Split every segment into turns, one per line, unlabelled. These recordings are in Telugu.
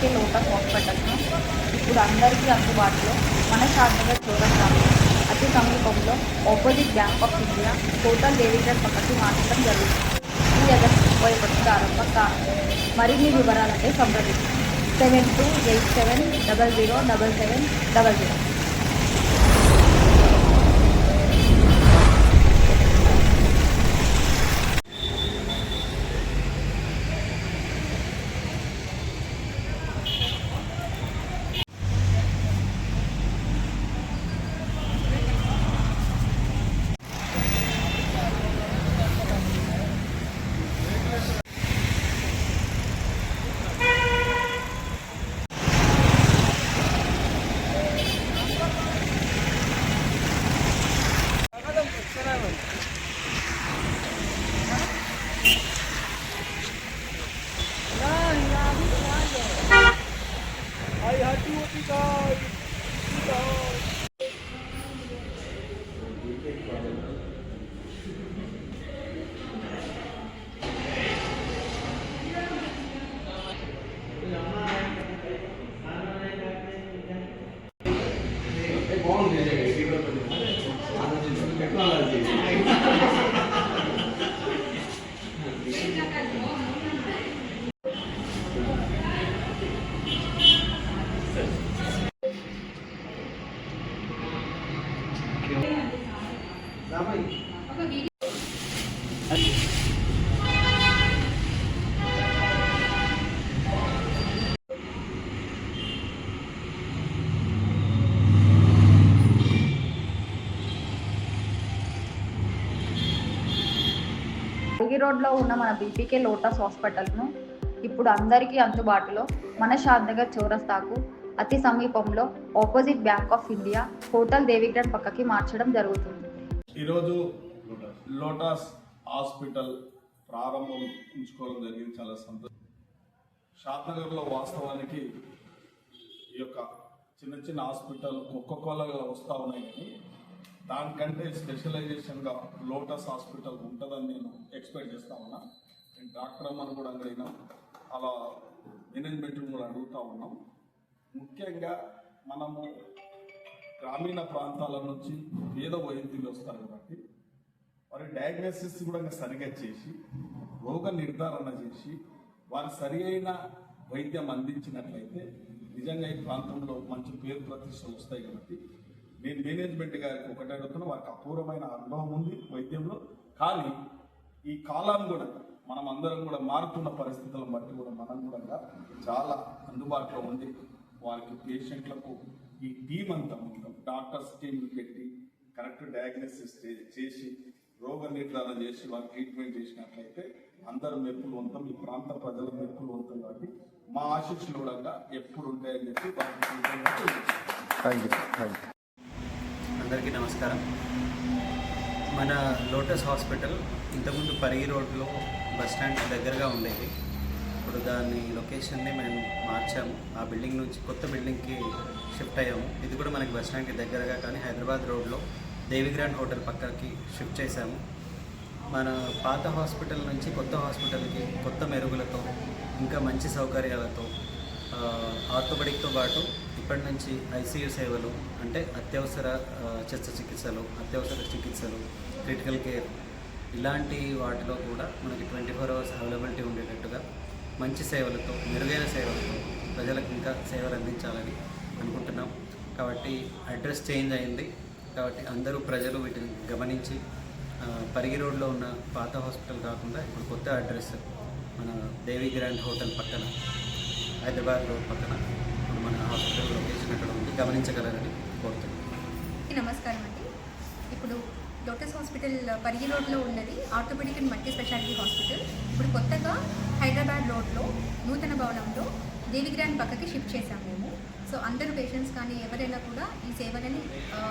బీపీకే లోటస్ హాస్పిటల్ను ఇప్పుడు అందరికీ అందుబాటులో మన షాద్నగర్ చౌరస్తాలో అతి సమీపంలో opposite bank of India total డేవిడర్ పక్కకి మార్చడం జరుగుతుంది. ఈ ఆగస్టు ముప్పై ఒకటి ప్రారంభం కానుంది మరిన్ని వివరాలంటే సంప్రదించండి. Seven two eight seven double zero double seven double zero రంగి రోడ్లో ఉన్న మన బీపీకే లోటస్ హాస్పిటల్ను ఇప్పుడు అందరికీ అందుబాటులో మన షాద్నగర్ చౌరస్తాకు అతి సమీపంలో opposite bank of India hotel దేవిగ్రాడ్ పక్కకి మార్చడం జరుగుతుంది.
ఈరోజు లోటస్ హాస్పిటల్ ప్రారంభించుకోవడం జరిగింది. చాలా సంతోషం. షాద్నగర్లో వాస్తవానికి ఈ యొక్క చిన్న చిన్న హాస్పిటల్ ఒక్కొక్కలాగా వస్తూ ఉన్నాయి కానీ దానికంటే స్పెషలైజేషన్గా లోటస్ హాస్పిటల్ ఉంటుందని నేను ఎక్స్పెక్ట్ చేస్తా ఉన్నా. నేను డాక్టర్ అమ్మని కూడా అడిగినాం అలా మేనేజ్మెంట్ కూడా అడుగుతూ ఉన్నాం. ముఖ్యంగా మనము గ్రామీణ ప్రాంతాల నుంచి పేద వైద్యులు వస్తారు కాబట్టి వారి డయాగ్నోసిస్ కూడా సరిగ్గా సరిగా చేసి రోగ నిర్ధారణ చేసి వారు సరి అయిన వైద్యం అందించినట్లయితే నిజంగా ఈ ప్రాంతంలో మంచి పేరు ప్రతిష్టలు వస్తాయి కాబట్టి నేను మేనేజ్మెంట్ గారికి ఒకటే అడుగుతున్నా వారికి అపూర్వమైన అనుభవం ఉంది వైద్యంలో. కానీ ఈ కాలం కూడా మనం అందరం కూడా మారుతున్న పరిస్థితులను బట్టి కూడా మనం కూడా చాలా అందుబాటులో ఉంది వారికి పేషెంట్లకు ఈ టీం అంతా మొత్తం డాక్టర్స్ టీం పెట్టి కరెక్ట్ డయాగ్నోసిస్ చేసి రోగ నిర్ధారణ చేసి వారికి ట్రీట్మెంట్ చేసినట్లయితే అందరూ మెప్పులు ఉంటాం ఈ ప్రాంత ప్రజల మెప్పులు ఉంటాం కాబట్టి మా ఆశీస్సులు కూడా ఎప్పుడు ఉంటాయని చెప్పి
థ్యాంక్ యూ థ్యాంక్ యూ
అందరికీ నమస్కారం. మన లోటస్ హాస్పిటల్ ఇంతకుముందు పరిగి రోడ్లో బస్ స్టాండ్ దగ్గరగా ఉండేది. ఇప్పుడు దాని లొకేషన్ని మేము మార్చాము. ఆ బిల్డింగ్ నుంచి కొత్త బిల్డింగ్కి షిఫ్ట్ అయ్యాము. ఇది కూడా మనకి బస్ స్టాండ్కి దగ్గరగా కానీ హైదరాబాద్ రోడ్లో దేవిగ్రాండ్ హోటల్ పక్కకి షిఫ్ట్ చేశాము. మన పాత హాస్పిటల్ నుంచి కొత్త హాస్పిటల్కి కొత్త మెరుగులతో ఇంకా మంచి సౌకర్యాలతో ఆ, ఆర్థోపెడిక్తో పాటు ఇప్పటి నుంచి ఐసీయూ సేవలు అంటే అత్యవసర ఆ, శస్త్రచికిత్సలు అత్యవసర చికిత్సలు క్రిటికల్ కేర్ ఇలాంటి వాటిలో కూడా మనకి ట్వంటీ ఫోర్ అవర్స్ అవైలబిలిటీ ఉండేటట్టుగా మంచి సేవలతో మెరుగైన సేవలతో ప్రజలకు ఇంకా సేవలు అందించాలని అనుకుంటున్నాం. కాబట్టి అడ్రస్ చేంజ్ అయింది. కాబట్టి అందరూ ప్రజలు వీటిని గమనించి పరిగి రోడ్లో ఉన్న పాత హాస్పిటల్ కాకుండా ఇప్పుడు కొత్త అడ్రస్ మన దేవి గ్రాండ్ హోటల్ పక్కన హైదరాబాద్ రోడ్ పక్కన మన హాస్పిటల్ లొకేషన్ అక్కడ ఉంది గమనించగలరని కోరుతున్నాను
నమస్కారం అండి. ఇప్పుడు లోటస్ హాస్పిటల్ పరిగి రోడ్లో ఉన్నది orthopedic and multi speciality hospital. ఇప్పుడు కొత్తగా హైదరాబాద్ రోడ్లో నూతన భవనంలో దేవిగ్రాండ్ పక్కకి షిఫ్ట్ చేశాం మేము. సో అందరు పేషెంట్స్ కానీ ఎవరైనా కూడా ఈ సేవలని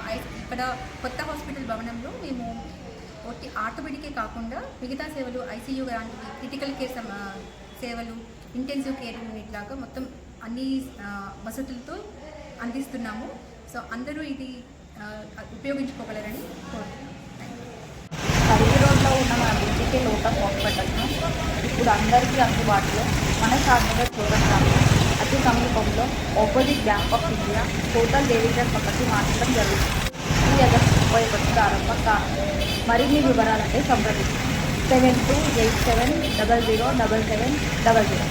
ఐ- ఇక్కడ కొత్త హాస్పిటల్ భవనంలో మేము ఒకటి ఆర్థోపెడికే కాకుండా మిగతా సేవలు ఐసీయూ లాంటివి క్రిటికల్ కేర్ సేవలు ఇంటెన్సివ్ కేర్ యూనిట్ లాగా మొత్తం అన్ని వసతులతో అందిస్తున్నాము. సో అందరూ ఇది ఉపయోగించుకోగలరని కోరుతున్నాను
రోడ్లో ఉన్న మన బీపీకే లోటస్ హాస్పిటల్ను ఇప్పుడు అందరికీ అందుబాటులో మన షాద్నగర్ చౌరస్తాలో అతి సమీపంలో opposite bank of India total delivery పక్కకి మార్చడం జరుగుతుంది. ఈ ఆగస్టు ముప్పై ఒకటి ప్రారంభం కానుంది మరిన్ని వివరాలంటే సంప్రదించండి. Seven two eight seven double zero double seven double zero